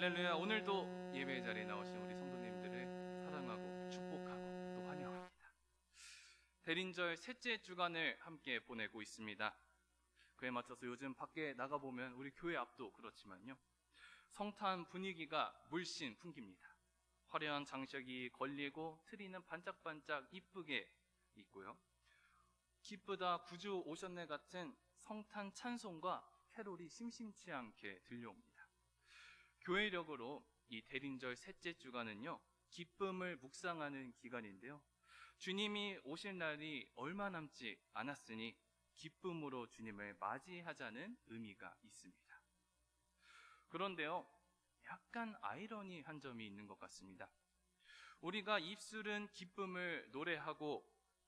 할렐루야. 오늘도 예배 자리에 나오신 우리 성도님들을 사랑하고 축복하고 또 환영합니다. 대린절 셋째 주간을 함께 보내고 있습니다. 그에 맞춰서 요즘 밖에 나가 보면 우리 교회 앞도 그렇지만요. 성탄 분위기가 물씬 풍깁니다. 화려한 장식이 걸리고 트리는 반짝반짝 이쁘게 있고요. 기쁘다 구주 오셨네 같은 성탄 찬송과 캐롤이 심심치 않게 들려옵니다. 교회력으로 이 대린절 셋째 주간은요, 기쁨을 묵상하는 기간인데요. 주님이 오실 날이 얼마 남지 않았으니 기쁨으로 주님을 맞이하자는 의미가 있습니다. 그런데요, 약간 아이러니한 점이 있는 것 같습니다. 우리가 입술은 기쁨을 노래하고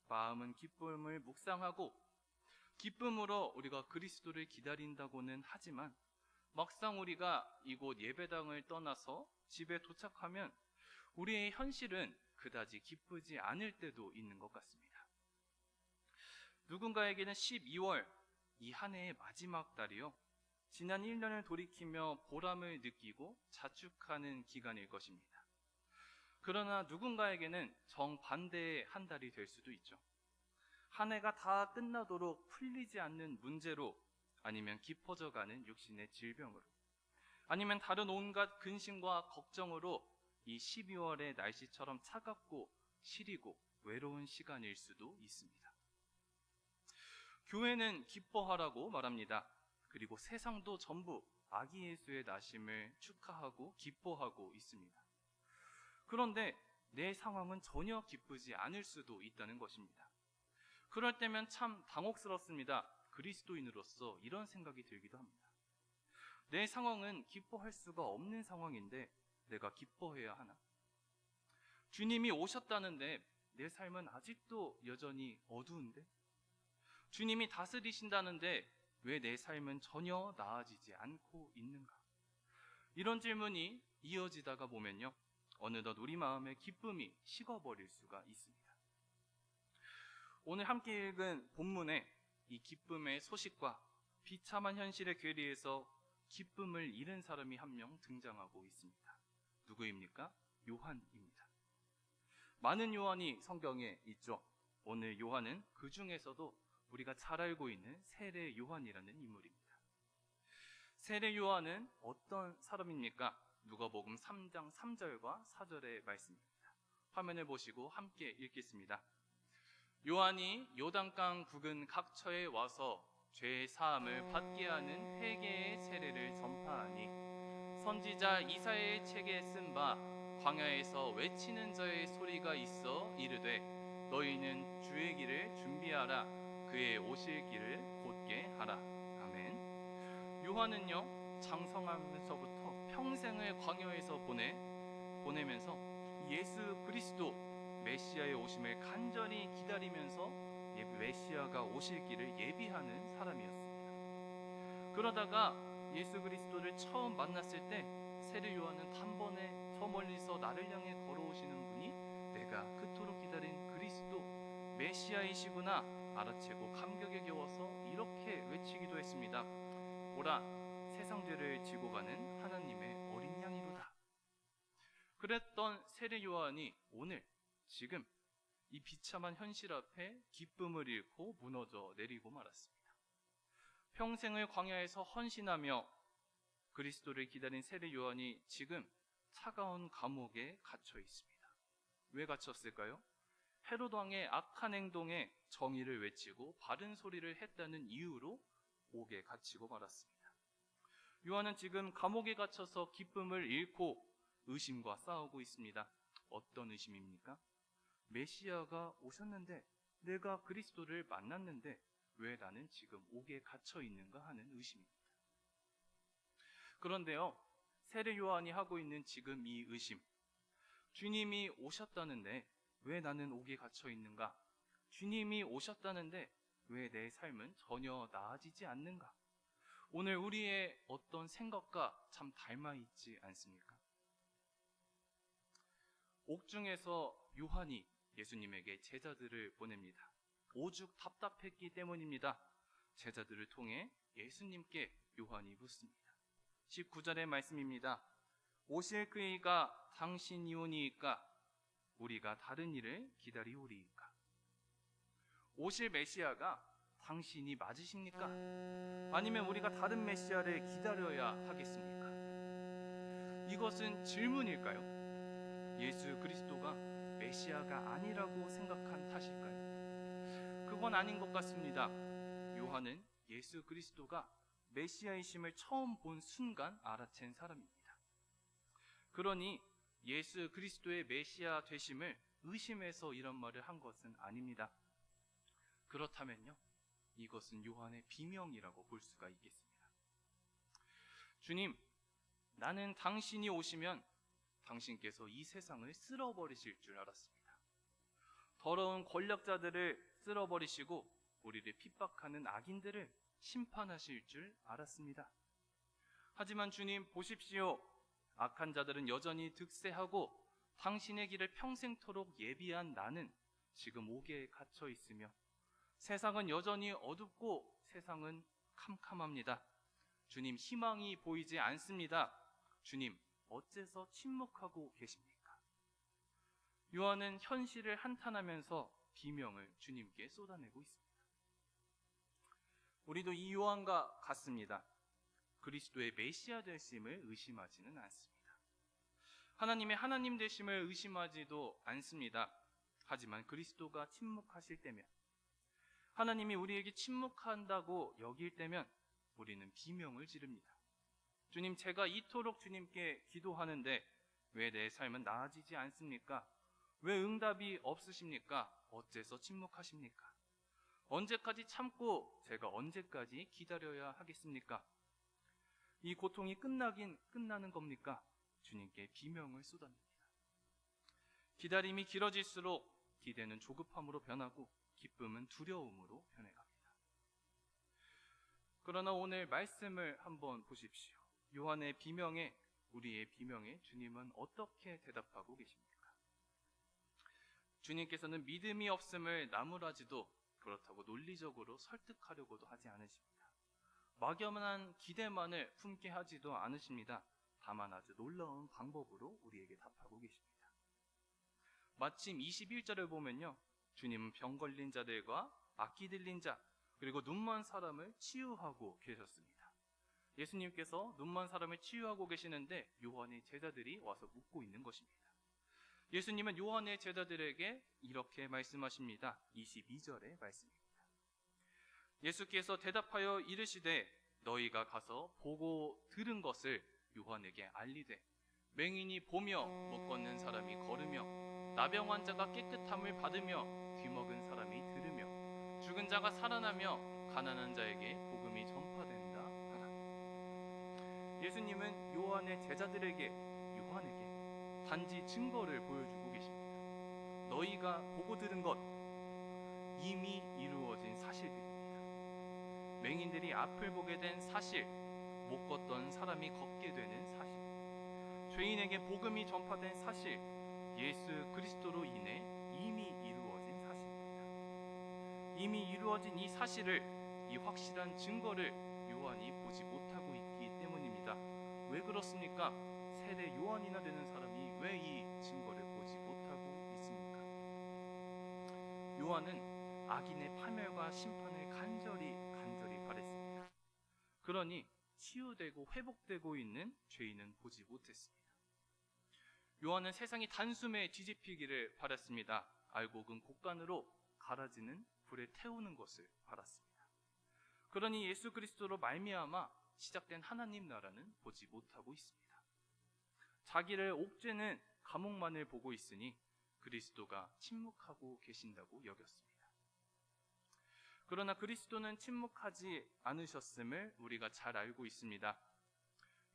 마음은 기쁨을 묵상하고 기쁨으로 우리가 그리스도를 기다린다고는 하지만 막상 우리가 이곳 예배당을 떠나서 집에 도착하면 우리의 현실은 그다지 기쁘지 않을 때도 있는 것 같습니다. 누군가에게는 12월 이 한 해의 마지막 달이요. 지난 1년을 돌이키며 보람을 느끼고 자축하는 기간일 것입니다. 그러나 누군가에게는 정반대의 한 달이 될 수도 있죠. 한 해가 다 끝나도록 풀리지 않는 문제로 아니면 깊어져가는 육신의 질병으로 아니면 다른 온갖 근심과 걱정으로 이 12월의 날씨처럼 차갑고 시리고 외로운 시간일 수도 있습니다. 교회는 기뻐하라고 말합니다. 그리고 세상도 전부 아기 예수의 나심을 축하하고 기뻐하고 있습니다. 그런데 내 상황은 전혀 기쁘지 않을 수도 있다는 것입니다. 그럴 때면 참 당혹스럽습니다. 그리스도인으로서 이런 생각이 들기도 합니다. 내 상황은 기뻐할 수가 없는 상황인데 내가 기뻐해야 하나? 주님이 오셨다는데 내 삶은 아직도 여전히 어두운데? 주님이 다스리신다는데 왜 내 삶은 전혀 나아지지 않고 있는가? 이런 질문이 이어지다가 보면요. 어느덧 우리 마음의 기쁨이 식어버릴 수가 있습니다. 오늘 함께 읽은 본문에 이 기쁨의 소식과 비참한 현실의 괴리에서 기쁨을 잃은 사람이 한 명 등장하고 있습니다. 누구입니까? 요한입니다. 많은 요한이 성경에 있죠. 오늘 요한은 그 중에서도 우리가 잘 알고 있는 세례 요한이라는 인물입니다. 세례 요한은 어떤 사람입니까? 누가복음 3장 3절과 4절의 말씀입니다. 화면을 보시고 함께 읽겠습니다. 요한이 요단강 부근 각처에 와서 죄 사함을 받게 하는 회개의 세례를 전파하니 선지자 이사의 책에 쓴 바 광야에서 외치는 자의 소리가 있어 이르되 너희는 주의 길을 준비하라. 그의 오실 길을 곧게 하라. 아멘. 요한은요 장성하면서부터 평생을 광야에서 보내 보내면서 예수 그리스도 메시아의 오심을 간절히 기다리면서 메시아가 오실 길을 예비하는 사람이었습니다. 그러다가 예수 그리스도를 처음 만났을 때 세례 요한은 단번에 저 멀리서 나를 향해 걸어오시는 분이 내가 그토록 기다린 그리스도 메시아이시구나 알아채고 감격에 겨워서 이렇게 외치기도 했습니다. 오라 세상 죄를 지고 가는 하나님의 어린 양이로다. 그랬던 세례 요한이 오늘 지금 이 비참한 현실 앞에 기쁨을 잃고 무너져 내리고 말았습니다. 평생을 광야에서 헌신하며 그리스도를 기다린 세례 요한이 지금 차가운 감옥에 갇혀 있습니다. 왜 갇혔을까요? 헤롯 왕의 악한 행동에 정의를 외치고 바른 소리를 했다는 이유로 옥에 갇히고 말았습니다. 요한은 지금 감옥에 갇혀서 기쁨을 잃고 의심과 싸우고 있습니다. 어떤 의심입니까? 메시아가 오셨는데 내가 그리스도를 만났는데 왜 나는 지금 옥에 갇혀 있는가 하는 의심입니다. 그런데요, 세례 요한이 하고 있는 지금 이 의심. 주님이 오셨다는데 왜 나는 옥에 갇혀 있는가? 주님이 오셨다는데 왜 내 삶은 전혀 나아지지 않는가? 오늘 우리의 어떤 생각과 참 닮아 있지 않습니까? 옥중에서 요한이 예수님에게 제자들을 보냅니다. 오죽 답답했기 때문입니다. 제자들을 통해 예수님께 요한이 묻습니다. 19절의 말씀입니다. 오실 그이가 당신이오니이까 우리가 다른 일을 기다리오리이까 오실 메시아가 당신이 맞으십니까? 아니면 우리가 다른 메시아를 기다려야 하겠습니까? 이것은 질문일까요? 예수 그리스도가 메시아가 아니라고 생각한 탓일까요? 그건 아닌 것 같습니다. 요한은 예수 그리스도가 메시아이심을 처음 본 순간 알아챈 사람입니다. 그러니 예수 그리스도의 메시아 되심을 의심해서 이런 말을 한 것은 아닙니다. 그렇다면요, 이것은 요한의 비명이라고 볼 수가 있겠습니다. 주님, 나는 당신이 오시면 당신께서 이 세상을 쓸어버리실 줄 알았습니다. 더러운 권력자들을 쓸어버리시고 우리를 핍박하는 악인들을 심판하실 줄 알았습니다. 하지만 주님 보십시오. 악한 자들은 여전히 득세하고 당신의 길을 평생토록 예비한 나는 지금 옥에 갇혀 있으며 세상은 여전히 어둡고 세상은 캄캄합니다. 주님 희망이 보이지 않습니다. 주님 어째서 침묵하고 계십니까? 요한은 현실을 한탄하면서 비명을 주님께 쏟아내고 있습니다. 우리도 이 요한과 같습니다. 그리스도의 메시아 되심을 의심하지는 않습니다. 하나님의 하나님 되심을 의심하지도 않습니다. 하지만 그리스도가 침묵하실 때면 하나님이 우리에게 침묵한다고 여길 때면 우리는 비명을 지릅니다. 주님, 제가 이토록 주님께 기도하는데 왜 내 삶은 나아지지 않습니까? 왜 응답이 없으십니까? 어째서 침묵하십니까? 언제까지 참고 제가 언제까지 기다려야 하겠습니까? 이 고통이 끝나긴 끝나는 겁니까? 주님께 비명을 쏟아냅니다. 기다림이 길어질수록 기대는 조급함으로 변하고 기쁨은 두려움으로 변해갑니다. 그러나 오늘 말씀을 한번 보십시오. 요한의 비명에 우리의 비명에 주님은 어떻게 대답하고 계십니까? 주님께서는 믿음이 없음을 나무라지도 그렇다고 논리적으로 설득하려고도 하지 않으십니다. 막연한 기대만을 품게 하지도 않으십니다. 다만 아주 놀라운 방법으로 우리에게 답하고 계십니다. 마침 21절을 보면요. 주님은 병 걸린 자들과 악기 들린 자, 그리고 눈먼 사람을 치유하고 계셨습니다. 예수님께서 눈먼 사람을 치유하고 계시는데 요한의 제자들이 와서 묻고 있는 것입니다. 예수님은 요한의 제자들에게 이렇게 말씀하십니다. 22절의 말씀입니다. 예수께서 대답하여 이르시되 너희가 가서 보고 들은 것을 요한에게 알리되 맹인이 보며 못 걷는 사람이 걸으며 나병 환자가 깨끗함을 받으며 귀 먹은 사람이 들으며 죽은 자가 살아나며 가난한 자에게 복음이 전파된다 하라. 예수님은 요한의 제자들에게 요한에게 단지 증거를 보여주고 계십니다. 너희가 보고 들은 것 이미 이루어진 사실들입니다. 맹인들이 앞을 보게 된 사실, 못 걷던 사람이 걷게 되는 사실, 죄인에게 복음이 전파된 사실, 예수 그리스도로 인해 이미 이루어진 사실입니다. 이미 이루어진 이 사실을, 이 확실한 증거를 요한이 보지 못하고 있기 때문입니다. 왜 그렇습니까? 세례 요한이나 되는 사람이 왜 이 증거를 보지 못하고 있습니까? 요한은 악인의 파멸과 심판을 간절히 간절히 바랬습니다. 그러니 치유되고 회복되고 있는 죄인은 보지 못했습니다. 요한은 세상이 단숨에 뒤집히기를 바랐습니다. 알곡은 곡간으로 갈아지는 불에 태우는 것을 바랐습니다. 그러니 예수 그리스도로 말미암아 시작된 하나님 나라는 보지 못하고 있습니다. 자기를 옥죄는 감옥만을 보고 있으니 그리스도가 침묵하고 계신다고 여겼습니다. 그러나 그리스도는 침묵하지 않으셨음을 우리가 잘 알고 있습니다.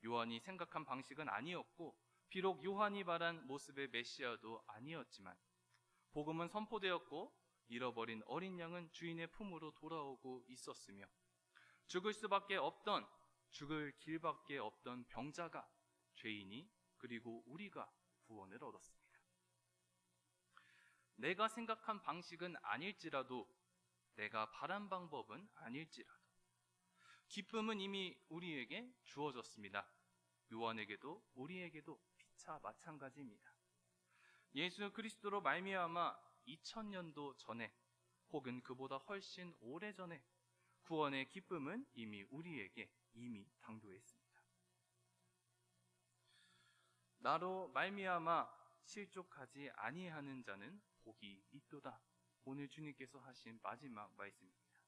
요한이 생각한 방식은 아니었고, 비록 요한이 말한 모습의 메시아도 아니었지만, 복음은 선포되었고, 잃어버린 어린 양은 주인의 품으로 돌아오고 있었으며, 죽을 수밖에 없던, 죽을 길밖에 없던 병자가 죄인이 그리고 우리가 구원을 얻었습니다. 내가 생각한 방식은 아닐지라도 내가 바란 방법은 아닐지라도 기쁨은 이미 우리에게 주어졌습니다. 요한에게도 우리에게도 피차 마찬가지입니다. 예수 그리스도로 말미암아 2000년도 전에 혹은 그보다 훨씬 오래 전에 구원의 기쁨은 이미 우리에게 이미 당도했습니다. 나로 말미암아 실족하지 아니하는 자는 복이 있도다. 오늘 주님께서 하신 마지막 말씀입니다.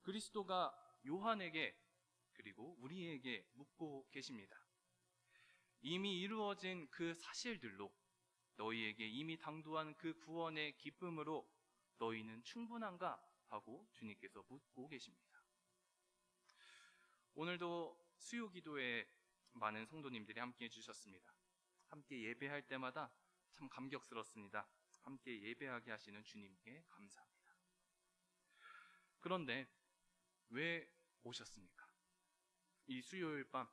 그리스도가 요한에게 그리고 우리에게 묻고 계십니다. 이미 이루어진 그 사실들로 너희에게 이미 당도한 그 구원의 기쁨으로 너희는 충분한가? 하고 주님께서 묻고 계십니다. 오늘도 수요 기도에 많은 성도님들이 함께 해주셨습니다. 함께 예배할 때마다 참 감격스럽습니다. 함께 예배하게 하시는 주님께 감사합니다. 그런데 왜 오셨습니까? 이 수요일 밤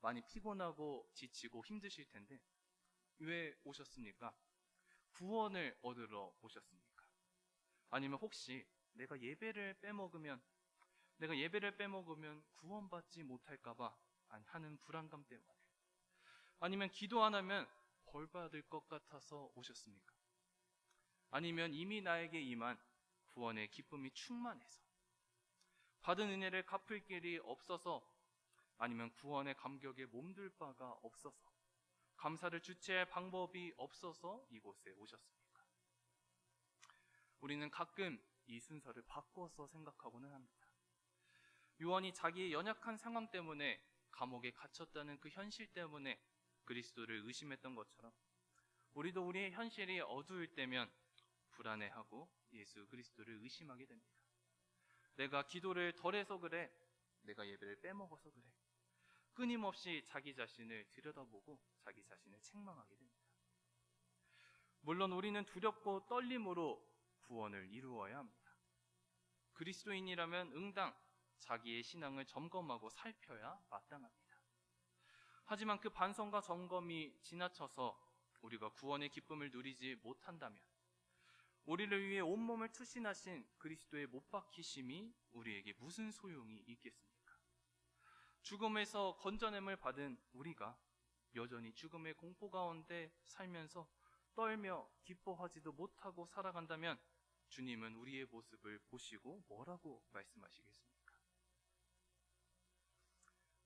많이 피곤하고 지치고 힘드실 텐데 왜 오셨습니까? 구원을 얻으러 오셨습니까? 아니면 혹시 내가 예배를 빼먹으면 내가 예배를 빼먹으면 구원받지 못할까봐 하는 불안감 때문에 아니면 기도 안 하면 벌 받을 것 같아서 오셨습니까? 아니면 이미 나에게 임한 구원의 기쁨이 충만해서 받은 은혜를 갚을 길이 없어서 아니면 구원의 감격에 몸둘 바가 없어서 감사를 주체할 방법이 없어서 이곳에 오셨습니까? 우리는 가끔 이 순서를 바꿔서 생각하고는 합니다. 요한이 자기의 연약한 상황 때문에 감옥에 갇혔다는 그 현실 때문에 그리스도를 의심했던 것처럼 우리도 우리의 현실이 어두울 때면 불안해하고 예수 그리스도를 의심하게 됩니다. 내가 기도를 덜해서 그래. 내가 예배를 빼먹어서 그래. 끊임없이 자기 자신을 들여다보고 자기 자신을 책망하게 됩니다. 물론 우리는 두렵고 떨림으로 구원을 이루어야 합니다. 그리스도인이라면 응당 자기의 신앙을 점검하고 살펴야 마땅합니다. 하지만 그 반성과 점검이 지나쳐서 우리가 구원의 기쁨을 누리지 못한다면 우리를 위해 온몸을 투신하신 그리스도의 못 박히심이 우리에게 무슨 소용이 있겠습니까? 죽음에서 건져냄을 받은 우리가 여전히 죽음의 공포 가운데 살면서 떨며 기뻐하지도 못하고 살아간다면 주님은 우리의 모습을 보시고 뭐라고 말씀하시겠습니까?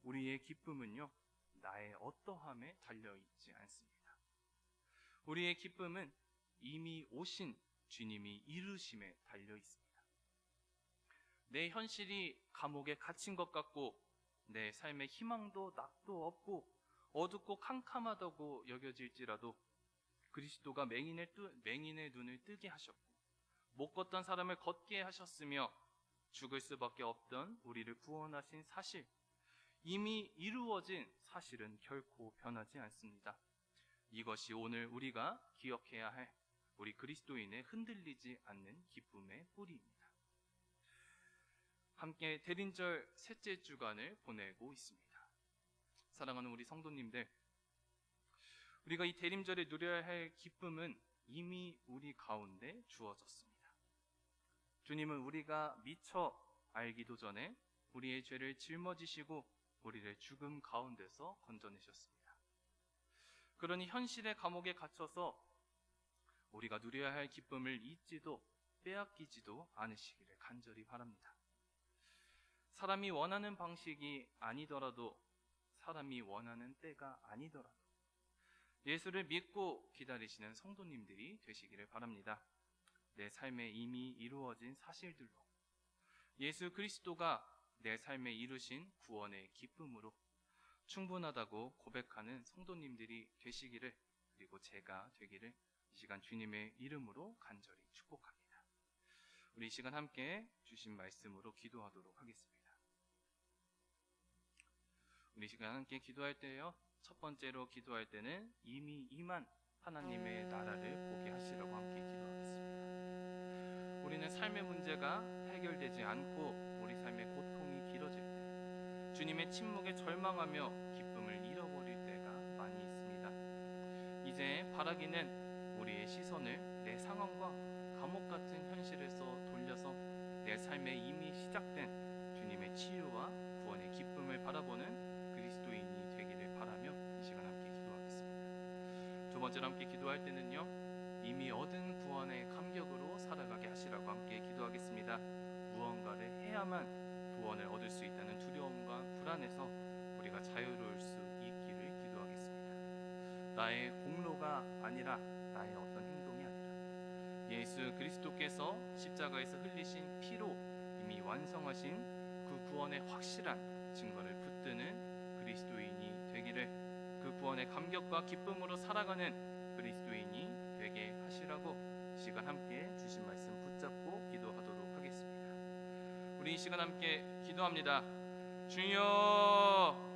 우리의 기쁨은요, 나의 어떠함에 달려있지 않습니다. 우리의 기쁨은 이미 오신 주님이 이루심에 달려 있습니다. 내 현실이 감옥에 갇힌 것 같고 내 삶의 희망도 낙도 없고 어둡고 캄캄하다고 여겨질지라도 그리스도가 맹인의, 뜨, 맹인의 눈을 뜨게 하셨고 못 걷던 사람을 걷게 하셨으며 죽을 수밖에 없던 우리를 구원하신 사실 이미 이루어진 사실은 결코 변하지 않습니다. 이것이 오늘 우리가 기억해야 할 우리 그리스도인의 흔들리지 않는 기쁨의 뿌리입니다. 함께 대린절 셋째 주간을 보내고 있습니다. 사랑하는 우리 성도님들, 우리가 이 대림절에 누려야 할 기쁨은 이미 우리 가운데 주어졌습니다. 주님은 우리가 미처 알기도 전에 우리의 죄를 짊어지시고 우리를 죽음 가운데서 건져내셨습니다. 그러니 현실의 감옥에 갇혀서 우리가 누려야 할 기쁨을 잊지도 빼앗기지도 않으시기를 간절히 바랍니다. 사람이 원하는 방식이 아니더라도 사람이 원하는 때가 아니더라도 예수를 믿고 기다리시는 성도님들이 되시기를 바랍니다. 내 삶에 이미 이루어진 사실들로 예수 그리스도가 내 삶에 이루신 구원의 기쁨으로 충분하다고 고백하는 성도님들이 되시기를 그리고 제가 되기를 이 시간 주님의 이름으로 간절히 축복합니다. 우리 이 시간 함께 주신 말씀으로 기도하도록 하겠습니다. 우리 이 시간 함께 기도할 때요. 첫 번째로 기도할 때는 이미 임한 하나님의 나라를 보게 하시라고 함께 기도하겠습니다. 우리는 삶의 문제가 해결되지 않고 주님의 침묵에 절망하며 기쁨을 잃어버릴 때가 많이 있습니다. 이제 바라기는 우리의 시선을 내 상황과 감옥 같은 현실에서 돌려서 내 삶에 이미 시작된 주님의 치유와 구원의 기쁨을 바라보는 그리스도인이 되기를 바라며 이 시간 함께 기도하겠습니다. 두 번째로 함께 기도할 때는요. 이미 얻은 구원의 감격으로 살아가게 하시라고 함께 기도하겠습니다. 무언가를 해야만 구원을 얻을 수 있다는 두려움과 불안에서 우리가 자유로울 수 있기를 기도하겠습니다. 나의 공로가 아니라 나의 어떤 행동이 아니라 예수 그리스도께서 십자가에서 흘리신 피로 이미 완성하신 그 구원의 확실한 증거를 붙드는 그리스도인이 되기를 그 구원의 감격과 기쁨으로 살아가는 그리스도인이 되게 하시라고 시간 함께 주신 말씀 붙잡고 기도하도록 하겠습니다. 우리 이 시간 함께 기도합니다. 주여